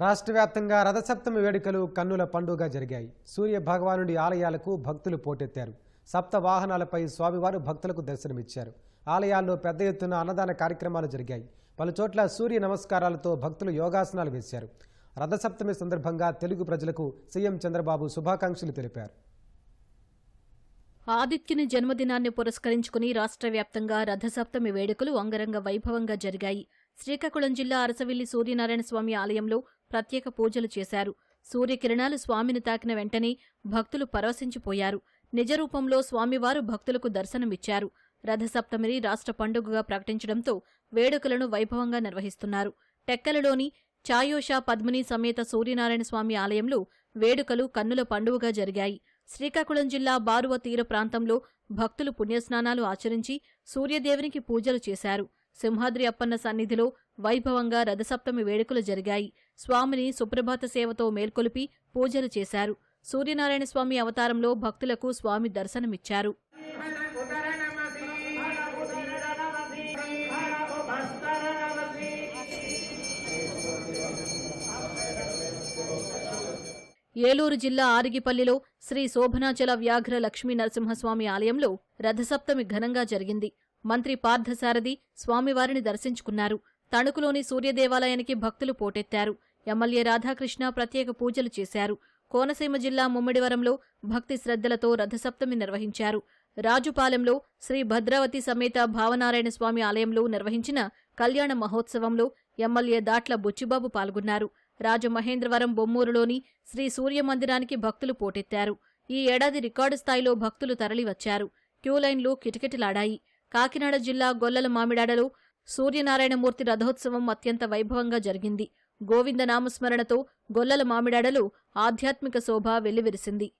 రాష్ట్ర వ్యాప్తంగా రథసప్తమి వేడుకలు కన్నుల పండుగ జరిగాయి. సూర్య భగవానుడి ఆలయాలకు భక్తులు పోటెత్తారు. సప్త వాహనాలపై స్వామివారు భక్తులకు దర్శనమిచ్చారు. ఆలయాల్లో పెద్ద ఎత్తున అన్నదాన కార్యక్రమాలు జరిగాయి. పలుచోట్ల సూర్య నమస్కారాలతో భక్తులు యోగాసనాలు వేశారు. రథసప్తమి సందర్భంగా తెలుగు ప్రజలకు సీఎం చంద్రబాబు శుభాకాంక్షలు తెలిపారు. ఆదిత్యుని జన్మదినాన్ని పురస్కరించుకుని రాష్ట్ర వ్యాప్తంగా రథసప్తమి వేడుకలు అంగరంగ వైభవంగా జరిగాయి. శ్రీకాకుళం జిల్లా అరసవిల్లి సూర్యనారాయణ స్వామి ఆలయంలో ప్రత్యేక పూజలు చేశారు. సూర్యకిరణాలు స్వామిని తాకిన వెంటనే భక్తులు పరవశించిపోయారు. నిజరూపంలో స్వామివారు భక్తులకు దర్శనమిచ్చారు. రథసప్తమిని రాష్ట్ర పండుగగా ప్రకటించడంతో వేడుకలను వైభవంగా నిర్వహిస్తున్నారు. టెక్కలలోని ఛాయోషా పద్మిని సమేత సూర్యనారాయణ స్వామి ఆలయంలో వేడుకలు కన్నుల పండుగగా జరిగాయి. శ్రీకాకుళం జిల్లా బారువ తీర ప్రాంతంలో భక్తులు పుణ్యస్నానాలు ఆచరించి సూర్యదేవునికి పూజలు చేశారు. సింహాద్రి అప్పన్న సన్నిధిలో వైభవంగా రథసప్తమి వేడుకలు జరిగాయి. స్వామిని సుప్రభాత సేవతో మేల్కొలిపి పూజలు చేశారు. సూర్యనారాయణ స్వామి అవతారంలో భక్తులకు స్వామి దర్శనమిచ్చారు. ఏలూరు జిల్లా ఆరిగిపల్లిలో శ్రీ శోభనాచల వ్యాఘ్ర లక్ష్మీ నరసింహస్వామి ఆలయంలో రథసప్తమి ఘనంగా జరిగింది. మంత్రి పార్థసారథి స్వామివారిని దర్శించుకున్నారు. తణుకులోని సూర్యదేవాలయానికి భక్తులు పోటెత్తారు. ఎమ్మెల్యే రాధాకృష్ణ ప్రత్యేక పూజలు చేశారు. కోనసీమ జిల్లా ముమ్మిడివరంలో భక్తి శ్రద్ధలతో రథసప్తమి నిర్వహించారు. రాజుపాలెంలో శ్రీ భద్రావతి సమేత భావనారాయణ స్వామి ఆలయంలో నిర్వహించిన కళ్యాణ మహోత్సవంలో ఎమ్మెల్యే దాట్ల బుచ్చిబాబు పాల్గొన్నారు. రాజమహేంద్రవరం బొమ్మూరులోని శ్రీ సూర్య మందిరానికి భక్తులు పోటెత్తారు. ఈ ఏడాది రికార్డు స్థాయిలో భక్తులు తరలివచ్చారు. క్యూలైన్లు కిటకిటలాడాయి. కాకినాడ జిల్లా గొల్లల మామిడాడలో సూర్యనారాయణమూర్తి రథోత్సవం అత్యంత వైభవంగా జరిగింది. గోవింద నామస్మరణతో గొల్లల మామిడాడలో ఆధ్యాత్మిక శోభ వెల్లివిరిసింది.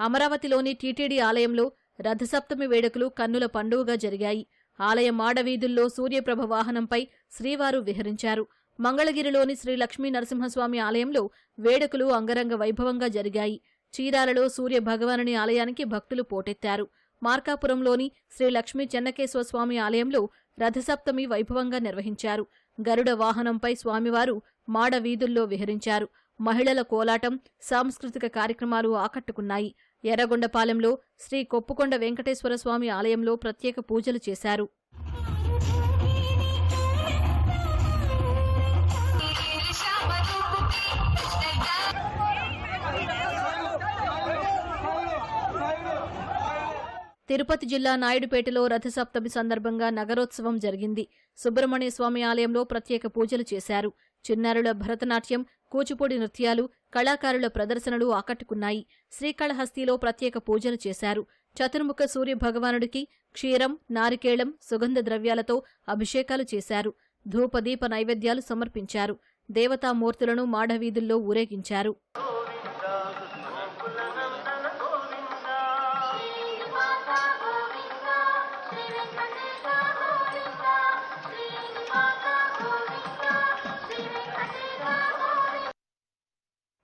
అమరావతిలోని టీటీడీ ఆలయంలో రథసప్తమి వేడుకలు కన్నుల పండుగగా జరిగాయి. ఆలయ మాడవీధుల్లో సూర్యప్రభ వాహనంపై శ్రీవారు విహరించారు. మంగళగిరిలోని శ్రీ లక్ష్మీ నరసింహస్వామి ఆలయంలో వేడుకలు అంగరంగ వైభవంగా జరిగాయి. చీరాలలో సూర్య భగవానుని ఆలయానికి భక్తులు పోటెత్తారు. మార్కాపురంలోని శ్రీ లక్ష్మీ చెన్నకేశ్వర స్వామి ఆలయంలో రథసప్తమి వైభవంగా నిర్వహించారు. గరుడ వాహనంపై స్వామివారు మాడ వీధుల్లో విహరించారు. మహిళల కోలాటం సాంస్కృతిక కార్యక్రమాలు ఆకట్టుకున్నాయి. ఎర్రగొండపాలెంలో శ్రీ కొప్పుకొండ వెంకటేశ్వర స్వామి ఆలయంలో ప్రత్యేక పూజలు చేశారు. తిరుపతి జిల్లా నాయుడుపేటలో రథసప్తమి సందర్భంగా నగరోత్సవం జరిగింది. సుబ్రహ్మణ్య స్వామి ఆలయంలో ప్రత్యేక పూజలు చేశారు. చిన్నారుల భరతనాట్యం కూచిపూడి నృత్యాలు కళాకారుల ప్రదర్శనలు ఆకట్టుకున్నాయి. శ్రీకాళహస్తిలో ప్రత్యేక పూజలు చేశారు. చతుర్ముఖ సూర్య భగవానుడికి క్షీరం నారికేళం సుగంధ ద్రవ్యాలతో అభిషేకాలు చేశారు. ధూపదీప నైవేద్యాలు సమర్పించారు. దేవతామూర్తులను మాఢవీధుల్లో ఊరేగించారు.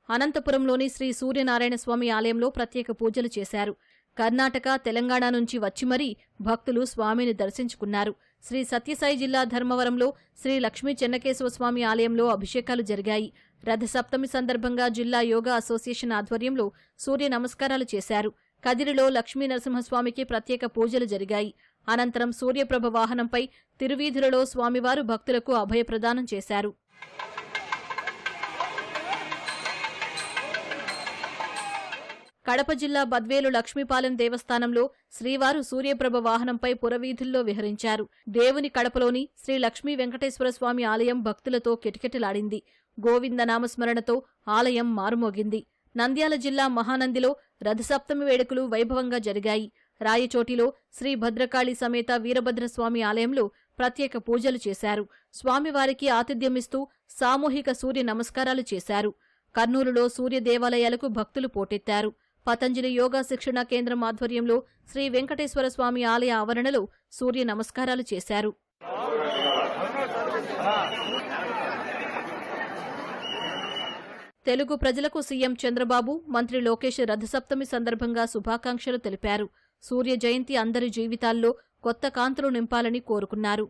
అనంతపురంలోని శ్రీ సూర్యనారాయణ స్వామి ఆలయంలో ప్రత్యేక పూజలు చేశారు. కర్ణాటక తెలంగాణ నుంచి వచ్చి మరీ భక్తులు స్వామిని దర్శించుకున్నారు. శ్రీ సత్యసాయి జిల్లా ధర్మవరంలో శ్రీ లక్ష్మీ చెన్నకేశవ స్వామి ఆలయంలో అభిషేకాలు జరిగాయి. రథసప్తమి సందర్భంగా జిల్లా యోగా అసోసియేషన్ ఆధ్వర్యంలో సూర్య నమస్కారాలు చేశారు. కదిరిలో లక్ష్మీ నరసింహస్వామికి ప్రత్యేక పూజలు జరిగాయి. అనంతరం సూర్యప్రభ వాహనంపై తిరువీధులలో స్వామివారు భక్తులకు అభయప్రదానం చేశారు. కడప జిల్లా బద్వేలు లక్ష్మీపాలెం దేవస్థానంలో శ్రీవారు సూర్యప్రభ వాహనంపై పురవీధుల్లో విహరించారు. దేవుని కడపలోని శ్రీ లక్ష్మీ వెంకటేశ్వర స్వామి ఆలయం భక్తులతో కిటకిటలాడింది. గోవింద నామస్మరణతో ఆలయం మారుమోగింది. నంద్యాల జిల్లా మహానందిలో రథసప్తమి వేడుకలు వైభవంగా జరిగాయి. రాయచోటిలో శ్రీ భద్రకాళి సమేత వీరభద్రస్వామి ఆలయంలో ప్రత్యేక పూజలు చేశారు. స్వామివారికి ఆతిథ్యమిస్తూ సామూహిక సూర్య నమస్కారాలు చేశారు. కర్నూలులో సూర్య దేవాలయాలకు భక్తులు పోటెత్తారు. పతంజలి యోగా శిక్షణా కేంద్రం ఆధ్వర్యంలో శ్రీ వెంకటేశ్వర స్వామి ఆలయ ఆవరణలో సూర్య నమస్కారాలు చేశారు. తెలుగు ప్రజలకు సీఎం చంద్రబాబు మంత్రి లోకేష్ రథసప్తమి సందర్భంగా శుభాకాంక్షలు తెలిపారు. సూర్య జయంతి అందరి జీవితాల్లో కొత్త కాంతులు నింపాలని కోరుకున్నారు.